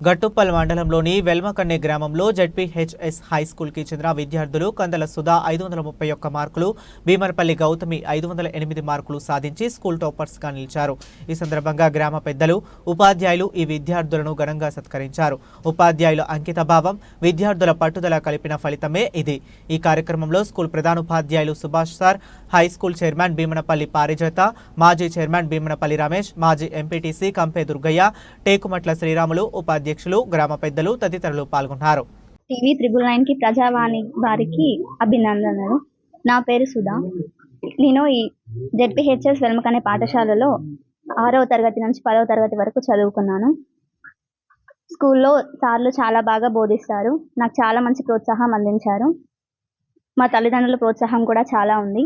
గట్టుప్పల్ మండలంలోని వెల్మకన్నె గ్రామంలో ZPHS high స్కూల్కి చెందిన విద్యార్థులు కందల సుధా ఐదు వందల ముప్పై ఒక్క మార్కులు భీమరపల్లి గౌతమి ఐదు వందల ఎనిమిది మార్కులు సాధించి స్కూల్ టాపర్స్గా నిలిచారు. ఈ సందర్భంగా గ్రామ పెద్దలు ఉపాధ్యాయులు ఈ విద్యార్థులను ఘనంగా సత్కరించారు. ఉపాధ్యాయుల అంకిత భావం విద్యార్థుల పట్టుదల కలిపిన ఫలితమే ఇది. ఈ కార్యక్రమంలో స్కూల్ ప్రధానోపాధ్యాయులు Subhash sir high school chairman Bhimanapalli Parijatha మాజీ చైర్మన్ భీమనపల్లి రమేష్ మాజీ ఎంపీటీసీ కంపే దుర్గయ్య టేకుమట్ల శ్రీరాములు అధ్యక్షులు గ్రామ పెద్దలు తదితరులు పాల్గొన్నారు. టీవీ త్రిబుల్ నైన్కి ప్రజావాణి వారికి అభినందనలు. నా పేరు సుధా. నేను ఈ జెడ్పిహెచ్ఎస్ వెల్మక్ అనే పాఠశాలలో ఆరవ తరగతి నుంచి పదవ తరగతి వరకు చదువుకున్నాను. స్కూల్లో సార్లు చాలా బాగా బోధిస్తారు. నాకు చాలా మంచి ప్రోత్సాహం అందించారు. మా తల్లిదండ్రుల ప్రోత్సాహం కూడా చాలా ఉంది.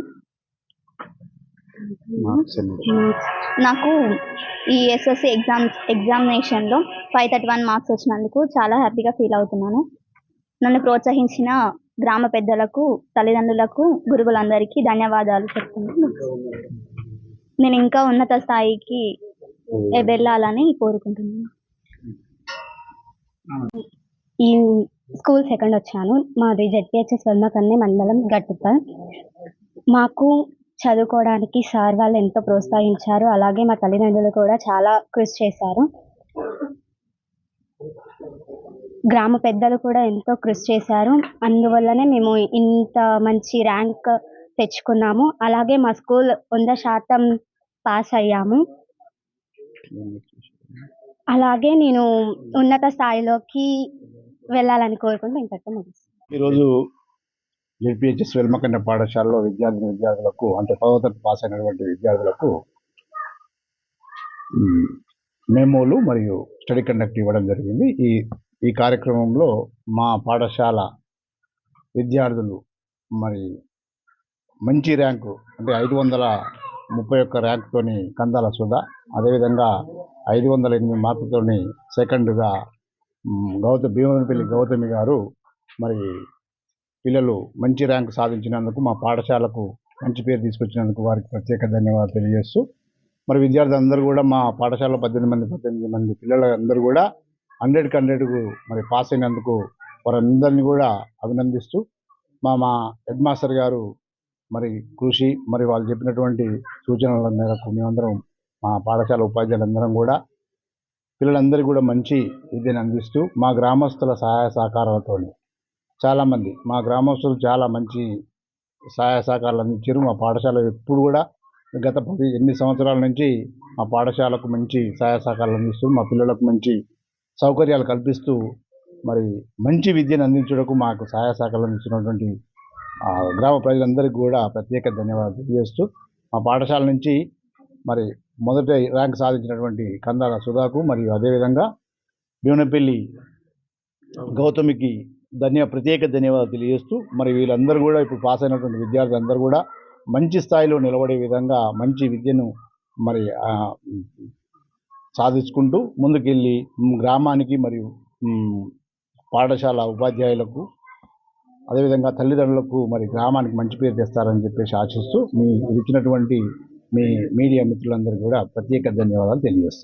నాకు ఈ ఎస్ఎస్సి ఎగ్జామ్ ఎగ్జామినేషన్లో ఫైవ్ థర్టీ వన్ మార్క్స్ వచ్చినందుకు చాలా హ్యాపీగా ఫీల్ అవుతున్నాను. నన్ను ప్రోత్సహించిన గ్రామ పెద్దలకు తల్లిదండ్రులకు గురువులందరికీ ధన్యవాదాలు చెప్తున్నాను. నేను ఇంకా ఉన్నత స్థాయికి వెళ్ళాలని కోరుకుంటున్నాను. ఈ స్కూల్ సెకండ్ వచ్చాను. మాది జెడ్పిహెచ్ఎస్ వెల్మకన్నే మండలం గట్టుపల్. మాకు చదువుకోవడానికి సార్ వాళ్ళు ఎంతో ప్రోత్సహించారు. అలాగే మా తల్లిదండ్రులు కూడా చాలా కృషి చేశారు. గ్రామ పెద్దలు కూడా ఎంతో కృషి చేశారు. అందువల్లనే మేము ఇంత మంచి ర్యాంక్ తెచ్చుకున్నాము. అలాగే మా స్కూల్ వంద శాతం పాస్ అయ్యాము. అలాగే నేను ఉన్నత స్థాయిలోకి వెళ్ళాలని కోరుకుంటూ ఇంతకు ఈరోజు జెడ్పిహెచ్ఎస్ వెల్మకండ పాఠశాలలో విద్యార్థిని విద్యార్థులకు అంటే పదవ తరగతి పాస్ అయినటువంటి విద్యార్థులకు మెమోలు మరియు స్టడీ కండక్ట్ ఇవ్వడం జరిగింది. ఈ ఈ కార్యక్రమంలో మా పాఠశాల విద్యార్థులు మరి మంచి ర్యాంకు అంటే ఐదు వందల ముప్పై ఒక్క ర్యాంకుతోని కందాల సుధా అదేవిధంగా ఐదు వందల ఎనిమిది మార్కులతోని సెకండ్గా గౌత గౌతమ్ భీమనపల్లి గౌతమి గారు మరి పిల్లలు మంచి ర్యాంక్ సాధించినందుకు మా పాఠశాలకు మంచి పేరు తీసుకొచ్చినందుకు వారికి ప్రత్యేక ధన్యవాదాలు తెలియజేస్తూ మరి విద్యార్థులందరూ కూడా మా పాఠశాల పద్దెనిమిది మంది పద్దెనిమిది మంది పిల్లలందరూ కూడా హండ్రెడ్కి హండ్రెడ్ మరి పాస్ అయినందుకు వారందరినీ కూడా అభినందిస్తూ మా మా హెడ్ మాస్టర్ గారు మరి కృషి మరి వాళ్ళు చెప్పినటువంటి సూచనల మేరకు మేమందరం మా పాఠశాల ఉపాధ్యాయులందరం కూడా పిల్లలందరికీ కూడా మంచి విద్యను అందిస్తూ మా గ్రామస్తుల సహాయ సహకారాలతో చాలామంది మా గ్రామస్తులు చాలా మంచి సహాయ సహకారాలు అందించారు. మా పాఠశాల ఎప్పుడు కూడా గత పది ఎనిమిది సంవత్సరాల నుంచి మా పాఠశాలకు మంచి సహాయ సహకారాలు అందిస్తూ మా పిల్లలకు మంచి సౌకర్యాలు కల్పిస్తూ మరి మంచి విద్యను అందించడానికి మాకు సహాయ సహకారాలు అందించినటువంటి గ్రామ ప్రజలందరికీ కూడా ప్రత్యేక ధన్యవాదాలు తెలియజేస్తూ మా పాఠశాల నుంచి మరి మొదటి ర్యాంక్ సాధించినటువంటి కందాల సుధాకు మరియు అదేవిధంగా భీమనపల్లి గౌతమికి ధన్య ప్రత్యేక ధన్యవాదాలు తెలియజేస్తూ మరి వీళ్ళందరూ కూడా ఇప్పుడు పాస్ అయినటువంటి విద్యార్థులందరూ కూడా మంచి స్థాయిలో నిలబడే విధంగా మంచి విద్యను మరి సాధించుకుంటూ ముందుకెళ్ళి గ్రామానికి మరియు పాఠశాల ఉపాధ్యాయులకు అదేవిధంగా తల్లిదండ్రులకు మరి గ్రామానికి మంచి పేరు తెస్తారని చెప్పేసి ఆశిస్తూ మీ ఇచ్చినటువంటి మీ మీడియా మిత్రులందరికీ కూడా ప్రత్యేక ధన్యవాదాలు తెలియజేస్తాను.